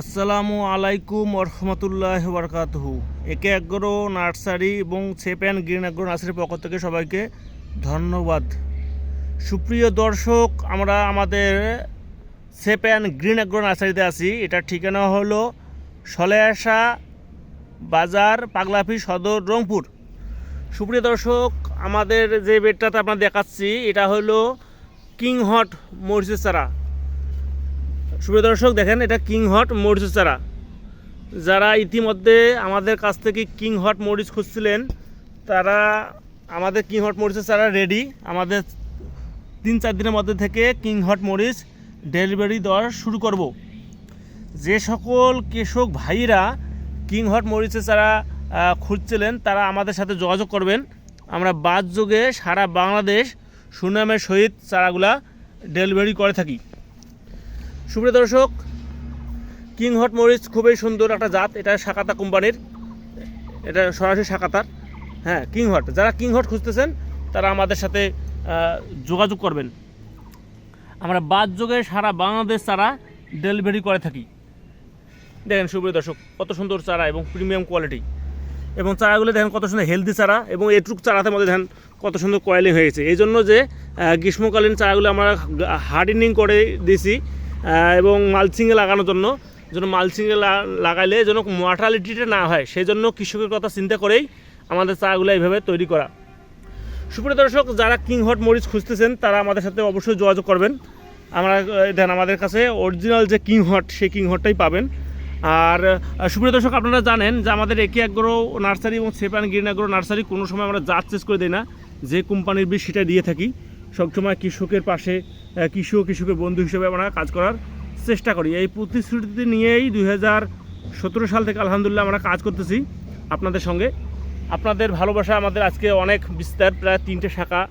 আসসালামু আলাইকুম রহমতুল্লাহ বরকাতহু একে এগ্রো নার্সারি এবং সেপ অ্যান্ড গ্রিন এগ্রো নার্সারির পক্ষ থেকে সবাইকে ধন্যবাদ। সুপ্রিয় দর্শক, আমরা আমাদের সেপ অ্যান্ড গ্রিন এগ্রো নার্সারিতে আছি। এটার ঠিকানা হলো সলেয়াসা বাজার, পাগলাফি সদর, রংপুর। সুপ্রিয় দর্শক, আমাদের যে বেডটাতে আপনার দেখাচ্ছি, এটা হলো কিং হট মরিচের চারা। সুপ্রিয় দর্শক, দেখেন এটা কিং হট মরিচ চারা। যারা ইতিমধ্যে আমাদের কাছ থেকে কিং হট মরিচ খুঁজছিলেন, তারা আমাদের কিং হট মরিচের চারা রেডি আমাদের তিন চার দিনের মধ্যে থেকে কিং হট মরিচ ডেলিভারি দেওয়া শুরু করব। যে সকল কৃষক ভাইরা কিং হট মরিচের চারা খুঁজছিলেন, তারা আমাদের সাথে যোগাযোগ করবেন। আমরা বাদ যোগে সারা বাংলাদেশ সুনামের সহিত চারাগুলা ডেলিভারি করে থাকি। সুপ্রিয় দর্শক, কিং হট মরিচ খুবই সুন্দর একটা জাত। এটা শাকাতা কোম্পানির। এটা সরাসরি শাকাতার হ্যাঁ কিং হট। যারা কিং হট খুঁজতেছেন, তারা আমাদের সাথে যোগাযোগ করবেন। আমরা বাদ যোগে সারা বাংলাদেশ চারা ডেলিভারি করে থাকি। দেখেন সুপ্রিয় দর্শক, কত সুন্দর চারা এবং প্রিমিয়াম কোয়ালিটি। এবং চারাগুলো দেখেন কত সুন্দর হেলদি চারা এবং এটুক চারাতে মধ্যে দেখেন কত সুন্দর কয়েলিং হয়েছে এই জন্য যে গ্রীষ্মকালীন চারাগুলো আমরা হার্ডিনিং করে দিয়েছি এবং মালচিংয়ে লাগানোর জন্য, যেন মালচিংয়ে লাগাইলে যেন মর্টালিটিটা না হয় সেই জন্য কৃষকের কথা চিন্তা করেই আমাদের চাগুলো এইভাবে তৈরি করা। সুপ্রিয় দর্শক, যারা কিং হট মরিচ খুঁজতেছেন, তারা আমাদের সাথে অবশ্যই যোগাযোগ করবেন। আমরা দেন আমাদের কাছে অরিজিনাল যে কিং হট সেই কিং হটটাই পাবেন। আর সুপ্রিয় দর্শক, আপনারা জানেন যে আমাদের একে এগ্রো নার্সারি এবং সেপান গ্রিন এগ্রো নার্সারি কোনো সময় আমরা জাত চেস করে দিই না, যে কোম্পানির বীজ সেটা দিয়ে থাকি। সবসময় কৃষকের পাশে কৃষক কৃষকের বন্ধু হিসেবে আমরা কাজ করার চেষ্টা করি। এই প্রতিশ্রুতি নিয়েই দুই হাজার সতেরো সাল থেকে আলহামদুলিল্লাহ আমরা কাজ করতেছি আপনাদের সঙ্গে। আপনাদের ভালোবাসা আমাদের আজকে অনেক বিস্তার, প্রায় তিনটে শাখা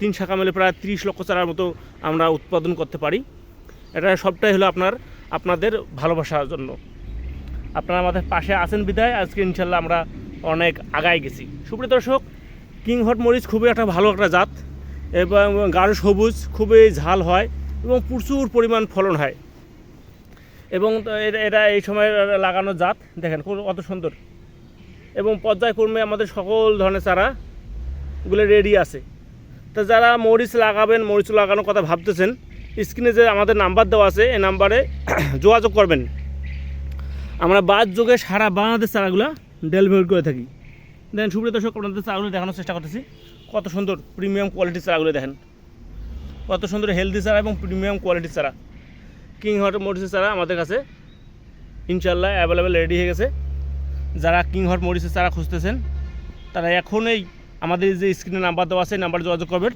তিন শাখা মিলে প্রায় তিরিশ লক্ষ চারার মতো আমরা উৎপাদন করতে পারি। এটা সবটাই হলো আপনার, আপনাদের ভালোবাসার জন্য। আপনারা আমাদের পাশে আছেন বিদায়। আজকে ইনশাল্লাহ আমরা অনেক আগায় গেছি। সুপ্রিয় দর্শক কিং হট মরিচ খুবই একটা ভালো একটা জাত। এবং গাঢ় সবুজ, খুবই ঝাল হয় এবং প্রচুর পরিমাণ ফলন হয়। এবং এটা- এই সময় লাগানো জাত, দেখেন কত- কত সুন্দর। এবং পর্যায়ক্রমে আমাদের সকল ধরনের চারাগুলো রেডি আছে। তো যারা মরিচ লাগাবেন, মরিচ লাগানোর কথা ভাবতেছেন স্ক্রিনে যে আমাদের নাম্বার দেওয়া আছে, এই নাম্বারে যোগাযোগ করবেন। আমরা বাদ যোগে সারা বাংলাদেশ চারাগুলো ডেলিভারি করে থাকি। দেখেন সুপ্রিয় দর্শক, আপনাদের চারাগুলো দেখানোর চেষ্টা করতেছি। কত সুন্দর প্রিমিয়াম কোয়ালিটির চারাগুলো দেখেন। কত সুন্দর হেলদি চারা এবং প্রিমিয়াম কোয়ালিটির চারা। কিং হট মরিচের চারা আমাদের কাছে ইনশাল্লাহ অ্যাভেলেবেল রেডি হয়ে গেছে। যারা কিং হট মরিচের চারা খুঁজতেছেন, তারা এখনই আমাদের যে স্ক্রিনে নাম্বার দেওয়া আছে নাম্বার যোগাযোগ করবেন।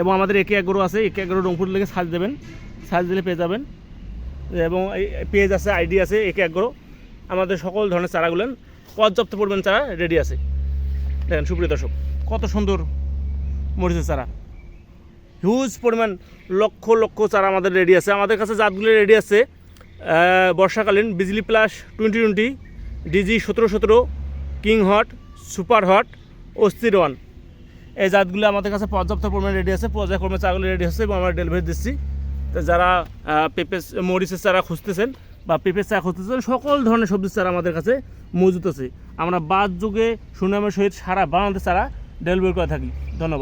এবং আমাদের একে এগারো আছে, একে এগারো রংপুর লেগে সার্চ দেবেন। সার্চ দিলে পেয়ে যাবেন। এবং পেজ আছে আইডি আছে, একে এগারো আমাদের সকল ধরনের চারাগুলো, পর্যাপ্ত পরিমাণ চারা রেডি আছে। দেখেন, সুপ্রিয় দর্শক। কত সুন্দর মরিচের চারা। হিউজ পরিমাণ লক্ষ লক্ষ চারা আমাদের রেডি আছে। আমাদের কাছে জাতগুলি রেডি আছে। বর্ষাকালীন Bijli plus twenty twenty DG সতেরো সতেরো কিং হট সুপার হট অস্থির ওয়ান এই জাতগুলো আমাদের কাছে পর্যাপ্ত পরিমাণে রেডি আছে। পর্যায়ক্রমে চারাগুলো রেডি আছে এবং আমরা ডেলিভারি দিচ্ছি। তো যারা পেঁপে মরিচের চারা খুঁজতেছেন বা পেঁপের চারা খুঁজতেছেন, সকল ধরনের সবজির চারা আমাদের কাছে মজুত আছে। আমরা বাদ যুগে সুনামের সহিত সারা বাংলাদেশ চারা ডেলিভারি করে থাকি ধন্যবাদ।